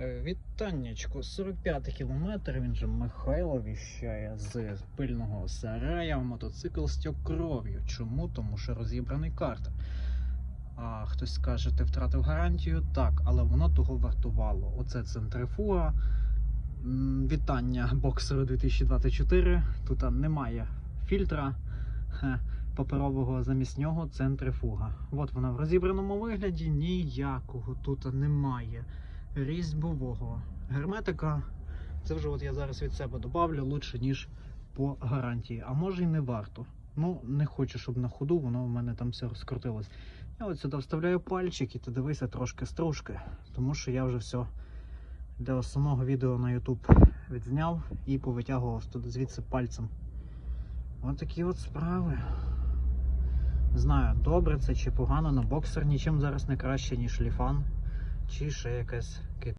Е, Вітаннячко, 45 кілометр, він же Михайло віщає з пильного сарая в мотоцикл стік кров'ю. Чому? Тому що розібраний картер. А хтось скаже, ти втратив гарантію? Так, але воно того вартувало. Оце центрифуга. Вітання боксеру 2024. Тут немає фільтра паперового замість нього центрифуга. От вона в розібраному вигляді ніякого тут немає різьбового герметика. Це вже от я зараз від себе добавлю лучше, ніж по гарантії. А може і не варто. Ну, не хочу, щоб на ходу воно в мене там все розкрутилось. Я от сюди вставляю пальчик і ти дивися трошки стружки, тому що я вже все для основного відео на YouTube відзняв і повитягував туди звідси пальцем. Ось такі от справи. Не знаю, добре це чи погано, але боксер нічим зараз не краще, ніж ліфан, чи ще якась